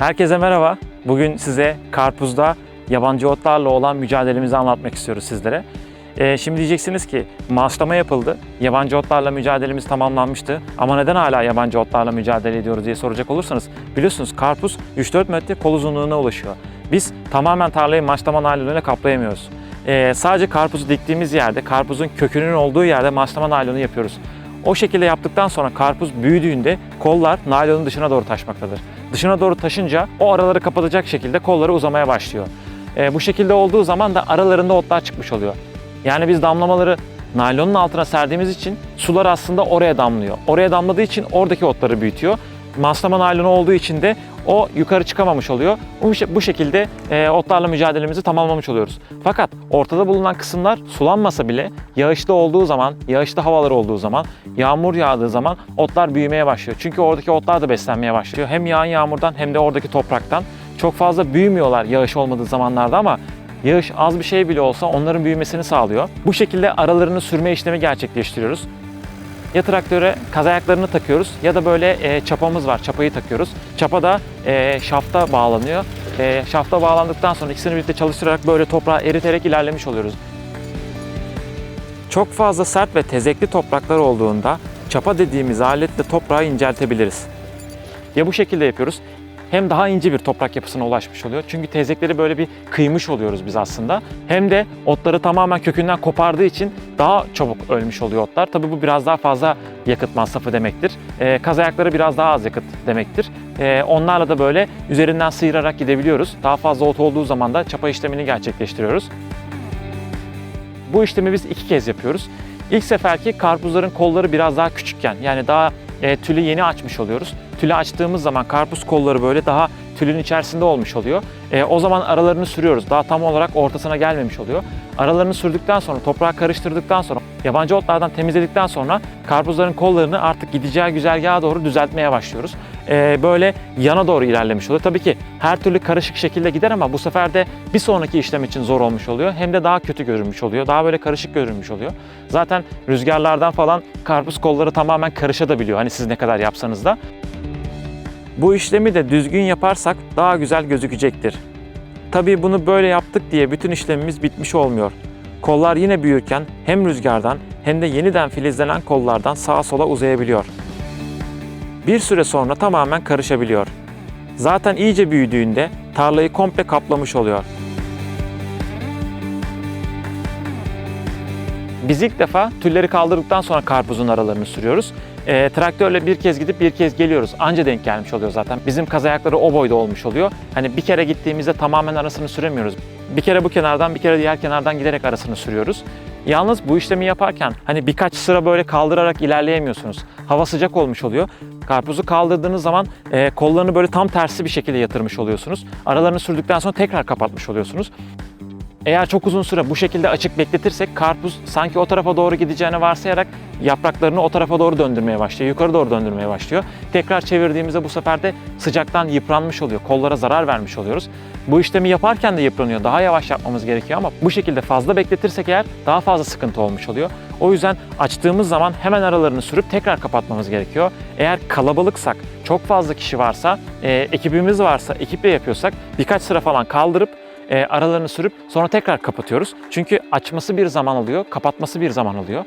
Herkese merhaba. Bugün size karpuzda yabancı otlarla olan mücadelemizi anlatmak istiyoruz sizlere. Ee, şimdi diyeceksiniz ki maaşlama yapıldı. Yabancı otlarla mücadelemiz tamamlanmıştı. Ama neden hala yabancı otlarla mücadele ediyoruz diye soracak olursanız biliyorsunuz karpuz 3-4 metre kol uzunluğuna ulaşıyor. Biz tamamen tarlayı maçlama naylonuyla kaplayamıyoruz. Ee, sadece karpuzu diktiğimiz yerde, karpuzun kökünün olduğu yerde maçlama naylonu yapıyoruz. O şekilde yaptıktan sonra karpuz büyüdüğünde kollar naylonun dışına doğru taşmaktadır. Dışına doğru taşınca o araları kapatacak şekilde kolları uzamaya başlıyor. Ee, bu şekilde olduğu zaman da aralarında otlar çıkmış oluyor. Yani biz damlamaları naylonun altına serdiğimiz için sular aslında oraya damlıyor. Oraya damladığı için oradaki otları büyütüyor. Maslama naylonu olduğu için de o yukarı çıkamamış oluyor. Bu, şe- bu şekilde e, otlarla mücadelemizi tamamlamış oluyoruz. Fakat ortada bulunan kısımlar sulanmasa bile yağışlı olduğu zaman, yağışlı havalar olduğu zaman, yağmur yağdığı zaman otlar büyümeye başlıyor. Çünkü oradaki otlar da beslenmeye başlıyor. Hem yağan yağmurdan hem de oradaki topraktan. Çok fazla büyümüyorlar yağış olmadığı zamanlarda ama Yağış az bir şey bile olsa onların büyümesini sağlıyor. Bu şekilde aralarını sürme işlemi gerçekleştiriyoruz. Ya traktöre kaz ayaklarını takıyoruz ya da böyle e, çapamız var, çapayı takıyoruz. Çapa da e, şafta bağlanıyor. E, şafta bağlandıktan sonra ikisini birlikte çalıştırarak böyle toprağı eriterek ilerlemiş oluyoruz. Çok fazla sert ve tezekli topraklar olduğunda çapa dediğimiz aletle toprağı inceltebiliriz. Ya bu şekilde yapıyoruz hem daha ince bir toprak yapısına ulaşmış oluyor. Çünkü tezekleri böyle bir kıymış oluyoruz biz aslında. Hem de otları tamamen kökünden kopardığı için daha çabuk ölmüş oluyor otlar. Tabii bu biraz daha fazla yakıt masrafı demektir. Ee, kaz ayakları biraz daha az yakıt demektir. Ee, onlarla da böyle üzerinden sıyırarak gidebiliyoruz. Daha fazla ot olduğu zaman da çapa işlemini gerçekleştiriyoruz. Bu işlemi biz iki kez yapıyoruz. İlk seferki karpuzların kolları biraz daha küçükken yani daha e, tülü yeni açmış oluyoruz. Tülü açtığımız zaman karpuz kolları böyle daha tülün içerisinde olmuş oluyor. E, o zaman aralarını sürüyoruz. Daha tam olarak ortasına gelmemiş oluyor. Aralarını sürdükten sonra, toprağa karıştırdıktan sonra, yabancı otlardan temizledikten sonra karpuzların kollarını artık gideceği güzergaha doğru düzeltmeye başlıyoruz. E, böyle yana doğru ilerlemiş oluyor. Tabii ki her türlü karışık şekilde gider ama bu sefer de bir sonraki işlem için zor olmuş oluyor. Hem de daha kötü görünmüş oluyor. Daha böyle karışık görünmüş oluyor. Zaten rüzgarlardan falan karpuz kolları tamamen karışabiliyor. Hani siz ne kadar yapsanız da. Bu işlemi de düzgün yaparsak daha güzel gözükecektir. Tabii bunu böyle yaptık diye bütün işlemimiz bitmiş olmuyor. Kollar yine büyürken hem rüzgardan hem de yeniden filizlenen kollardan sağa sola uzayabiliyor. Bir süre sonra tamamen karışabiliyor. Zaten iyice büyüdüğünde tarlayı komple kaplamış oluyor. Biz ilk defa tülleri kaldırdıktan sonra karpuzun aralarını sürüyoruz. Ee, traktörle bir kez gidip bir kez geliyoruz. Anca denk gelmiş oluyor zaten. Bizim kaz ayakları o boyda olmuş oluyor. Hani bir kere gittiğimizde tamamen arasını süremiyoruz. Bir kere bu kenardan bir kere diğer kenardan giderek arasını sürüyoruz. Yalnız bu işlemi yaparken hani birkaç sıra böyle kaldırarak ilerleyemiyorsunuz. Hava sıcak olmuş oluyor. Karpuzu kaldırdığınız zaman e, kollarını böyle tam tersi bir şekilde yatırmış oluyorsunuz. Aralarını sürdükten sonra tekrar kapatmış oluyorsunuz. Eğer çok uzun süre bu şekilde açık bekletirsek karpuz sanki o tarafa doğru gideceğini varsayarak yapraklarını o tarafa doğru döndürmeye başlıyor. Yukarı doğru döndürmeye başlıyor. Tekrar çevirdiğimizde bu sefer de sıcaktan yıpranmış oluyor. Kollara zarar vermiş oluyoruz. Bu işlemi yaparken de yıpranıyor. Daha yavaş yapmamız gerekiyor ama bu şekilde fazla bekletirsek eğer daha fazla sıkıntı olmuş oluyor. O yüzden açtığımız zaman hemen aralarını sürüp tekrar kapatmamız gerekiyor. Eğer kalabalıksak, çok fazla kişi varsa, e, ekibimiz varsa, ekiple yapıyorsak birkaç sıra falan kaldırıp e, aralarını sürüp sonra tekrar kapatıyoruz. Çünkü açması bir zaman alıyor, kapatması bir zaman alıyor.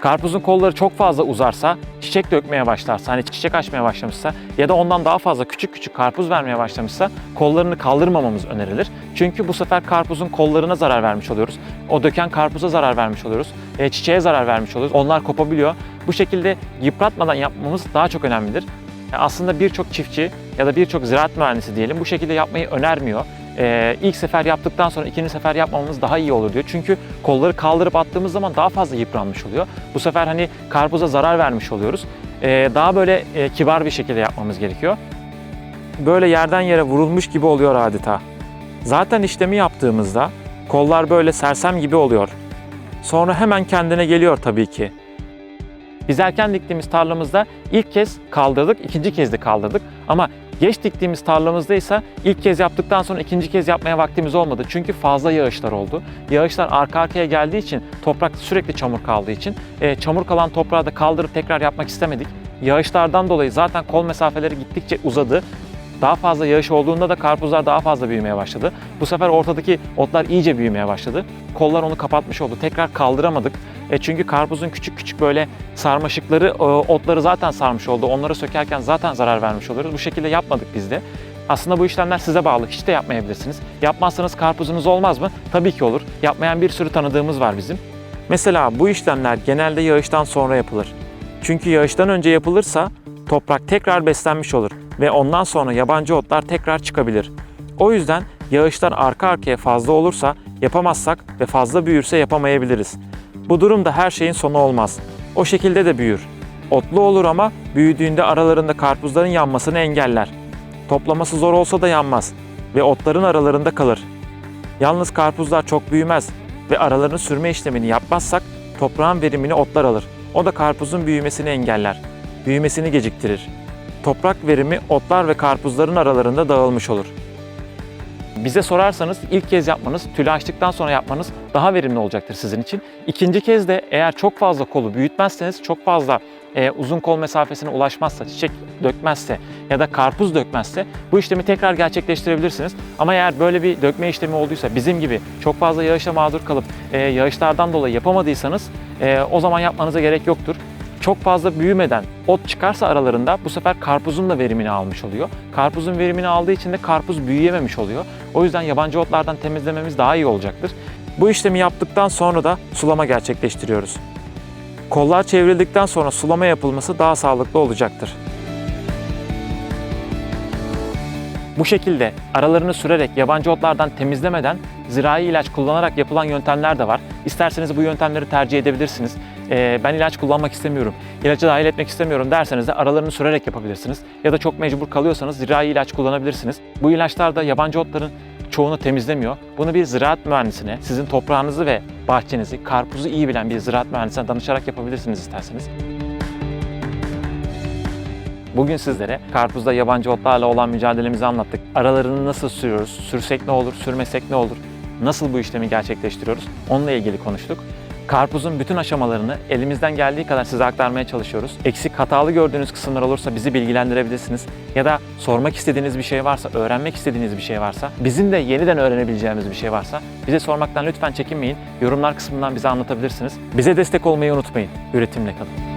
Karpuzun kolları çok fazla uzarsa, çiçek dökmeye başlarsa, hani çiçek açmaya başlamışsa ya da ondan daha fazla küçük küçük karpuz vermeye başlamışsa kollarını kaldırmamamız önerilir. Çünkü bu sefer karpuzun kollarına zarar vermiş oluyoruz. O döken karpuza zarar vermiş oluyoruz. E, çiçeğe zarar vermiş oluyoruz. Onlar kopabiliyor. Bu şekilde yıpratmadan yapmamız daha çok önemlidir. Yani aslında birçok çiftçi ya da birçok ziraat mühendisi diyelim bu şekilde yapmayı önermiyor. Ee, ilk sefer yaptıktan sonra ikinci sefer yapmamız daha iyi olur diyor. Çünkü kolları kaldırıp attığımız zaman daha fazla yıpranmış oluyor. Bu sefer hani karpuza zarar vermiş oluyoruz. Ee, daha böyle e, kibar bir şekilde yapmamız gerekiyor. Böyle yerden yere vurulmuş gibi oluyor adeta. Zaten işlemi yaptığımızda kollar böyle sersem gibi oluyor. Sonra hemen kendine geliyor tabii ki. Biz erken diktiğimiz tarlamızda ilk kez kaldırdık, ikinci kez de kaldırdık. Ama geç diktiğimiz tarlamızda ise ilk kez yaptıktan sonra ikinci kez yapmaya vaktimiz olmadı. Çünkü fazla yağışlar oldu. Yağışlar arka arkaya geldiği için, toprak sürekli çamur kaldığı için e, çamur kalan toprağı da kaldırıp tekrar yapmak istemedik. Yağışlardan dolayı zaten kol mesafeleri gittikçe uzadı. Daha fazla yağış olduğunda da karpuzlar daha fazla büyümeye başladı. Bu sefer ortadaki otlar iyice büyümeye başladı. Kollar onu kapatmış oldu. Tekrar kaldıramadık. E çünkü karpuzun küçük küçük böyle sarmaşıkları, e, otları zaten sarmış oldu. Onları sökerken zaten zarar vermiş oluyoruz. Bu şekilde yapmadık biz de. Aslında bu işlemler size bağlı. Hiç de yapmayabilirsiniz. Yapmazsanız karpuzunuz olmaz mı? Tabii ki olur. Yapmayan bir sürü tanıdığımız var bizim. Mesela bu işlemler genelde yağıştan sonra yapılır. Çünkü yağıştan önce yapılırsa toprak tekrar beslenmiş olur ve ondan sonra yabancı otlar tekrar çıkabilir. O yüzden yağışlar arka arkaya fazla olursa yapamazsak ve fazla büyürse yapamayabiliriz. Bu durumda her şeyin sonu olmaz. O şekilde de büyür. Otlu olur ama büyüdüğünde aralarında karpuzların yanmasını engeller. Toplaması zor olsa da yanmaz ve otların aralarında kalır. Yalnız karpuzlar çok büyümez ve aralarını sürme işlemini yapmazsak toprağın verimini otlar alır. O da karpuzun büyümesini engeller. Büyümesini geciktirir. Toprak verimi otlar ve karpuzların aralarında dağılmış olur. Bize sorarsanız ilk kez yapmanız, tülü açtıktan sonra yapmanız daha verimli olacaktır sizin için. İkinci kez de eğer çok fazla kolu büyütmezseniz, çok fazla e, uzun kol mesafesine ulaşmazsa, çiçek dökmezse ya da karpuz dökmezse bu işlemi tekrar gerçekleştirebilirsiniz. Ama eğer böyle bir dökme işlemi olduysa, bizim gibi çok fazla yağışa mağdur kalıp e, yağışlardan dolayı yapamadıysanız e, o zaman yapmanıza gerek yoktur çok fazla büyümeden ot çıkarsa aralarında bu sefer karpuzun da verimini almış oluyor. Karpuzun verimini aldığı için de karpuz büyüyememiş oluyor. O yüzden yabancı otlardan temizlememiz daha iyi olacaktır. Bu işlemi yaptıktan sonra da sulama gerçekleştiriyoruz. Kollar çevrildikten sonra sulama yapılması daha sağlıklı olacaktır. Bu şekilde aralarını sürerek yabancı otlardan temizlemeden zirai ilaç kullanarak yapılan yöntemler de var. İsterseniz bu yöntemleri tercih edebilirsiniz. Ee, ben ilaç kullanmak istemiyorum, ilacı dahil etmek istemiyorum derseniz de aralarını sürerek yapabilirsiniz. Ya da çok mecbur kalıyorsanız zirai ilaç kullanabilirsiniz. Bu ilaçlar da yabancı otların çoğunu temizlemiyor. Bunu bir ziraat mühendisine, sizin toprağınızı ve bahçenizi, karpuzu iyi bilen bir ziraat mühendisine danışarak yapabilirsiniz isterseniz. Bugün sizlere karpuzda yabancı otlarla olan mücadelemizi anlattık. Aralarını nasıl sürüyoruz, sürsek ne olur, sürmesek ne olur, nasıl bu işlemi gerçekleştiriyoruz onunla ilgili konuştuk. Karpuzun bütün aşamalarını elimizden geldiği kadar size aktarmaya çalışıyoruz. Eksik, hatalı gördüğünüz kısımlar olursa bizi bilgilendirebilirsiniz. Ya da sormak istediğiniz bir şey varsa, öğrenmek istediğiniz bir şey varsa, bizim de yeniden öğrenebileceğimiz bir şey varsa bize sormaktan lütfen çekinmeyin. Yorumlar kısmından bize anlatabilirsiniz. Bize destek olmayı unutmayın. Üretimle kalın.